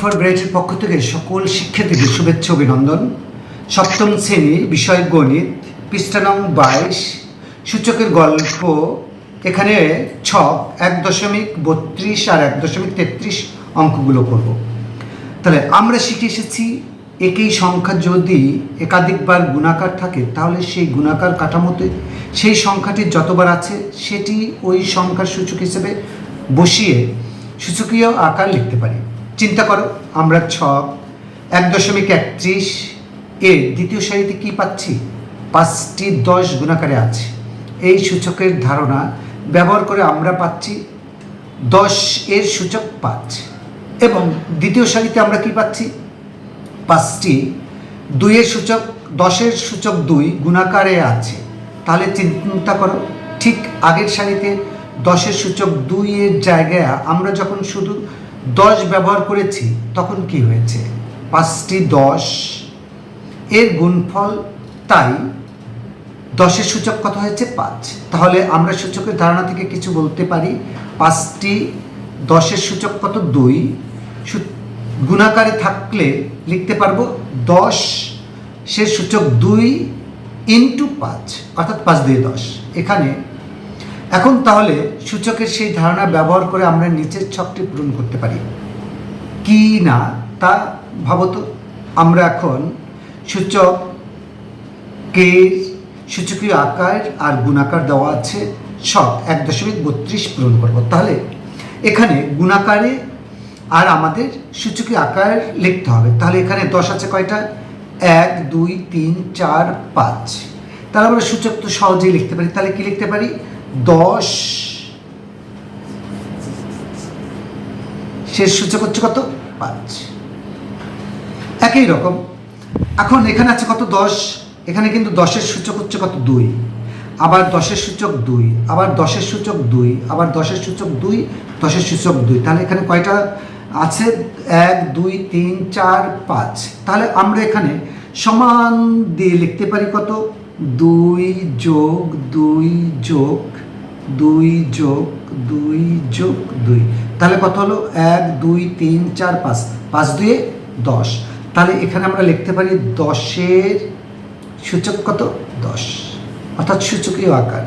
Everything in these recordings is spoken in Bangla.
ফর ব্রাইটের পক্ষ থেকে সকল শিক্ষার্থীদের শুভেচ্ছা, অভিনন্দন। সপ্তম শ্রেণির বিষয় গণিত, পৃষ্ঠা নং বাইশ, সূচকের গল্প। এখানে ছক এক দশমিক বত্রিশ আর এক দশমিক তেত্রিশ অঙ্কগুলো করব। তাহলে আমরা শিখে এসেছি, একই সংখ্যা যদি একাধিকবার গুণাকার থাকে, তাহলে সেই গুণাকার কাঠামোতে সেই সংখ্যাটি যতবার আছে, সেটি ওই সংখ্যার সূচক হিসেবে বসিয়ে সূচকীয় আকার লিখতে পারি। চিন্তা করো, আমরা ছক, এক দশমিক একত্রিশ এর দ্বিতীয় সারিতে কি পাচ্ছি? পাঁচটি দশ গুণাকারে আছে। এই সূচকের ধারণা ব্যবহার করে আমরা পাচ্ছি, দশ এর সূচক পাঁচ। এবং দ্বিতীয় সারিতে আমরা কি পাচ্ছি? পাঁচটি, দুইয়ের সূচক, দশের সূচক দুই গুণাকারে আছে। তাহলে চিন্তা করো, ঠিক আগের সারিতে দশের সূচক দুইয়ের জায়গায় আমরা যখন শুধু দশ ব্যবহার করেছি, তখন কি হয়েছে? পাঁচটি দশ, এর গুণফল তাই দশের সূচক কত হয়েছে? পাঁচ। তাহলে আমরা সূচকের ধারণা থেকে কিছু বলতে পারি, পাঁচটি দশের সূচক কত? দুই। গুণাকারে থাকলে লিখতে পারব দশ সে সূচক দুই ইন্টু পাঁচ, অর্থাৎ পাঁচ দিয়ে দশ। এখানে, এখন তাহলে সূচকের সেই ধারণা ব্যবহার করে আমরা নিচের ছকটি পূরণ করতে পারি। কি না, তা ভাবতো আমরা এখন সূচক কে, সূচকীয় আকার আর গুণাকার দেওয়া আছে, সব এক দশমিক বত্রিশ পূরণ করব। তাহলে এখানে গুণাকারে আর আমাদের সূচকীয় আকার লিখতে হবে। তাহলে এখানে দশ আছে কয়টা? এক, দুই, তিন, চার, পাঁচ। তাহলে আমরা সূচক তো সহজেই লিখতে পারি। তাহলে কি লিখতে পারি? দশ। শেষ সূচক হচ্ছে কত? পাঁচ। একই রকম। এখন এখানে আছে কত? দশ। এখানে কিন্তু দশের সূচক হচ্ছে কত? দুই। আবার দশের সূচক দুই, আবার দশের সূচক দুই, আবার দশের সূচক দুই, দশের সূচক দুই। তাহলে এখানে কয়টা আছে এক, দুই, তিন, চার, পাঁচ। তাহলে আমরা এখানে সমান দিয়ে লিখতে পারি কত? দুই যোগ দুই যোগ দুই যোগ দুই যোগ, দুই। তাহলে কত হলো? এক, দুই, তিন, চার, পাঁচ। পাঁচ দুয়ে দশ। তাহলে এখানে আমরা লিখতে পারি দশের সূচক কত? দশ। অর্থাৎ সূচকীয় আকার।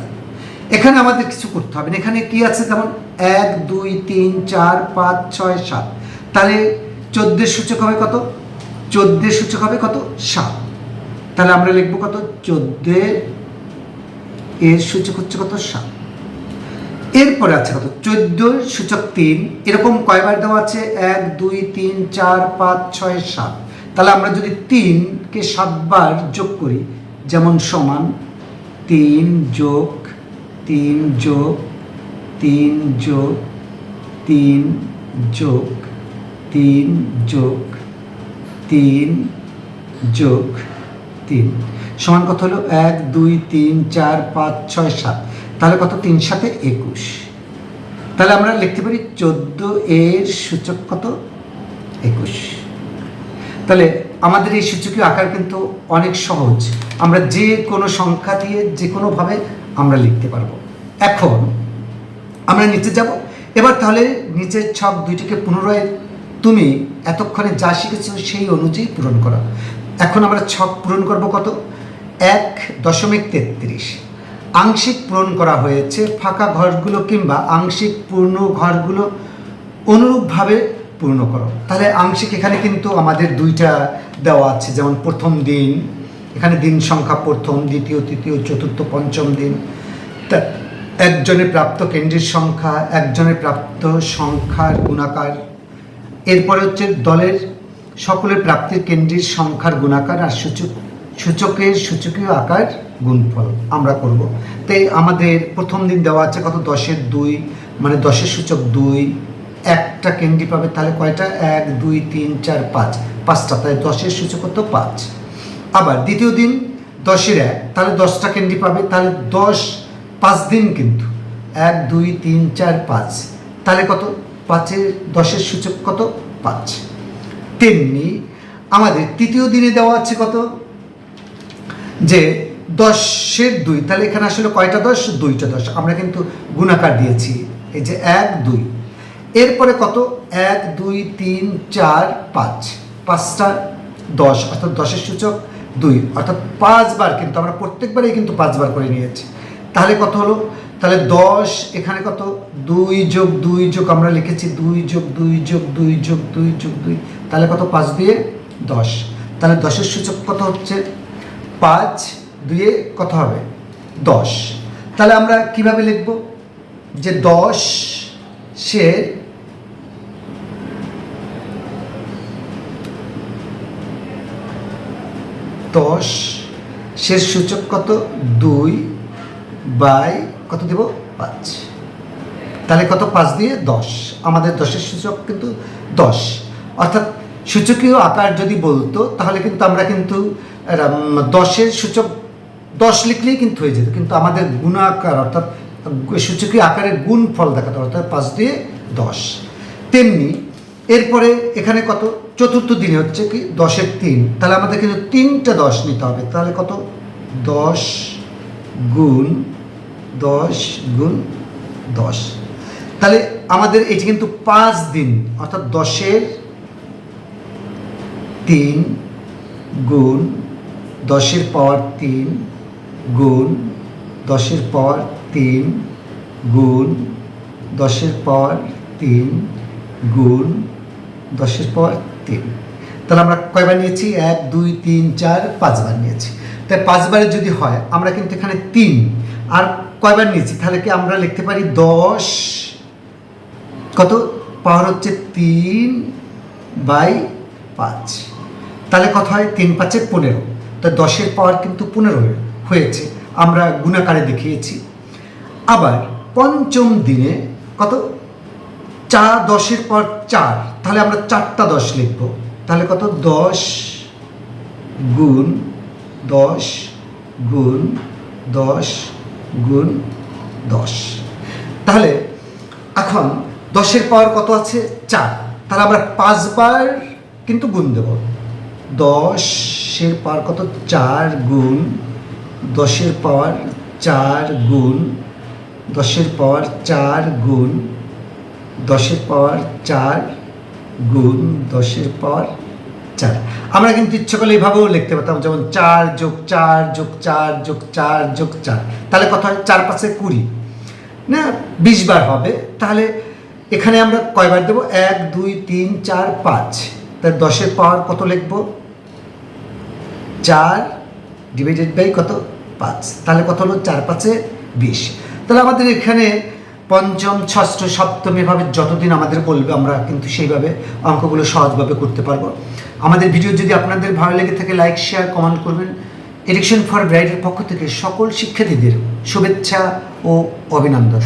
এখানে আমাদের কিছু করতে হবে না। এখানে কি আছে? যেমন এক, দুই, তিন, চার, পাঁচ, ছয়, সাত। তাহলে চোদ্দের সূচক হবে কত? চোদ্দের সূচক হবে কত? সাত। তাহলে আমরা লিখব কত? চোদ্দের এর সূচক হচ্ছে কত? সাত। এরপরে আছে কত? চোদ্দ সূচক তিন, এরকম কয়বার দেওয়া আছে? এক, দুই, তিন, চার, পাঁচ, ছয়, সাত। তাহলে আমরা যদি তিনকে সাতবার যোগ করি, যেমন সমান তিন যোগ তিন যোগ তিন যোগ তিন যোগ তিন যোগ তিন যোগ তিন। সমান কত হলো? এক, দুই, তিন, চার, পাঁচ, ছয়, সাত। তাহলে কত? তিন সাথে একুশ। তাহলে আমরা লিখতে পারি চোদ্দ এর সূচক কত? একুশ। তাহলে আমাদের এই সূচকীয় আকার কিন্তু অনেক সহজ। আমরা যে কোনো সংখ্যা দিয়ে যে কোনোভাবে আমরা লিখতে পারব। এখন আমরা নিচে যাব। এবার তাহলে নিচের ছক দুইটিকে পুনরায় তুমি এতক্ষণে যা শিখেছো সেই অনুযায়ী পূরণ করা। এখন আমরা ছক পূরণ করব কত? এক দশমিক তেত্রিশ। আংশিক পূরণ করা হয়েছে ফাঁকা ঘরগুলো কিংবা আংশিক পূর্ণ ঘরগুলো অনুরূপভাবে পূর্ণ করো। তাহলে আংশিক এখানে কিন্তু আমাদের দুইটা দেওয়া আছে, যেমন প্রথম দিন, এখানে দিন সংখ্যা প্রথম, দ্বিতীয়, তৃতীয়, চতুর্থ, পঞ্চম দিন। একজনের প্রাপ্ত কেন্দ্রের সংখ্যা, একজনের প্রাপ্ত সংখ্যার গুণাকার এরপরে হচ্ছে দলের সকলের প্রাপ্তির কেন্দ্রের সংখ্যার গুণাকার আর সূচক সূচকের সূচকীয় আকার গুণফল আমরা করব। তাই আমাদের প্রথম দিন দেওয়া আছে কত? দশের দুই মানে দশের সূচক দুই। একটা কেন্দ্রি পাবে তাহলে কয়টা? এক, দুই, তিন, চার, পাঁচ। পাঁচটা তাই দশের সূচক কত? পাঁচ। আবার দ্বিতীয় দিন দশের এক, তাহলে দশটা কেন্দ্রি পাবে। তাহলে দশ, পাঁচ দিন কিন্তু। এক, দুই, তিন, চার, পাঁচ। তাহলে কত? পাঁচের দশের সূচক কত? পাঁচ। তেমনি আমাদের তৃতীয় দিনে দেওয়া আছে কত? যে দশের দুই। তাহলে এখানে আসলে কয়টা দশ? দুইটা দশ। আমরা কিন্তু গুণাকার দিয়েছি। এই যে এক, দুই। এরপরে কত? এক, দুই, তিন, চার, পাঁচ। পাঁচটা দশ। অর্থাৎ দশের সূচক দুই। অর্থাৎ পাঁচবার কিন্তু আমরা প্রত্যেকবারেই কিন্তু পাঁচবার করে নিয়েছি। তাহলে কত হলো? তাহলে দশ, এখানে কত? দুই যোগ দুই যোগ, আমরা লিখেছি দুই যোগ দুই যোগ দুই যোগ দুই যোগ দুই। তাহলে কত? পাঁচ দিয়ে দশ। তাহলে দশের সূচক কত হচ্ছে? পাঁচ দুয়ে কত হবে? দশ। তাহলে আমরা কীভাবে লিখব? যে দশ সে দশ শেষ সূচক কত? দুই বাই কত দেব? পাঁচ। তাহলে কত? পাঁচ দিয়ে দশ। আমাদের দশের সূচক কিন্তু দশ। অর্থাৎ সূচকীয় আকার যদি বলতো, তাহলে কিন্তু আমরা কিন্তু দশের সূচক দশ লিখলেই কিন্তু হয়ে যেত। কিন্তু আমাদের গুণাকার, অর্থাৎ সূচকীয় আকারের গুণ ফল দেখাতো, অর্থাৎ পাঁচ দিয়ে দশ। তেমনি এরপরে এখানে কত? চতুর্থ দিনে হচ্ছে কি? দশের তিন। তাহলে আমাদের কিন্তু তিনটা দশ নিতে হবে। তাহলে কত? দশ গুণ দশ গুণ দশ। তাহলে আমাদের এটি কিন্তু পাঁচ দিন, অর্থাৎ দশের তিন গুণ দশের পাওয়ার তিন গুণ দশের পাওয়ার তিন গুণ দশের পাওয়ার তিন গুণ দশের পাওয়ার তিন। তাহলে আমরা কয়বার নিয়েছি? এক, দুই, তিন, চার, পাঁচবার নিয়েছি। তাই পাঁচবারে যদি হয়, আমরা কিন্তু এখানে তিন আর কয়বার নিয়েছি? তাহলে কি আমরা লিখতে পারি দশ? কত? পাওয়ার হচ্ছে তিন বাই পাঁচ। তাহলে কত হয়? তিন পাঁচে পনেরো। তা দশের পাওয়ার কিন্তু পনেরো হয়েছে। আমরা গুণাকারে দেখিয়েছি। আবার পঞ্চম দিনে কত? চার দশের পর চার। তাহলে আমরা চারটা দশ লিখব। তাহলে কত? দশ গুণ দশ গুণ দশ গুণ দশ। তাহলে এখন দশের পাওয়ার কত আছে? চার। তাহলে আমরা পাঁচবার কিন্তু গুণ দেব। দশের পাওয়ার কত? চার গুণ দশের পাওয়ার চার গুণ দশের পাওয়ার চার গুণ দশের পাওয়ার চার গুণ দশের পাওয়ার চার। আমরা কিন্তু ইচ্ছে করলে এইভাবেও লিখতে পারতাম, যেমন চার যোগ চার যোগ চার যোগ চার যোগ চার। তাহলে কত হয়? চার পাঁচে কুড়ি। না, বিশ বার হবে। তাহলে এখানে আমরা কয়বার দেবো? এক, দুই, তিন, চার, পাঁচ। তাহলে দশের পাওয়ার কত লিখব? চার ডিভাইডেড বাই কত? পাঁচ। তাহলে কত হলো? চার পাঁচে বিশ। তাহলে আমাদের এখানে পঞ্চম, ষষ্ঠ, সপ্তম এভাবে যতদিন আমাদের বলবে, আমরা কিন্তু সেইভাবে অঙ্কগুলো সহজভাবে করতে পারব। আমাদের ভিডিও যদি আপনাদের ভালো লেগে থাকে, লাইক, শেয়ার, কমেন্ট করবেন। এডিকশন ফর ব্রাইডের পক্ষ থেকে সকল শিক্ষার্থীদের শুভেচ্ছা ও অভিনন্দন.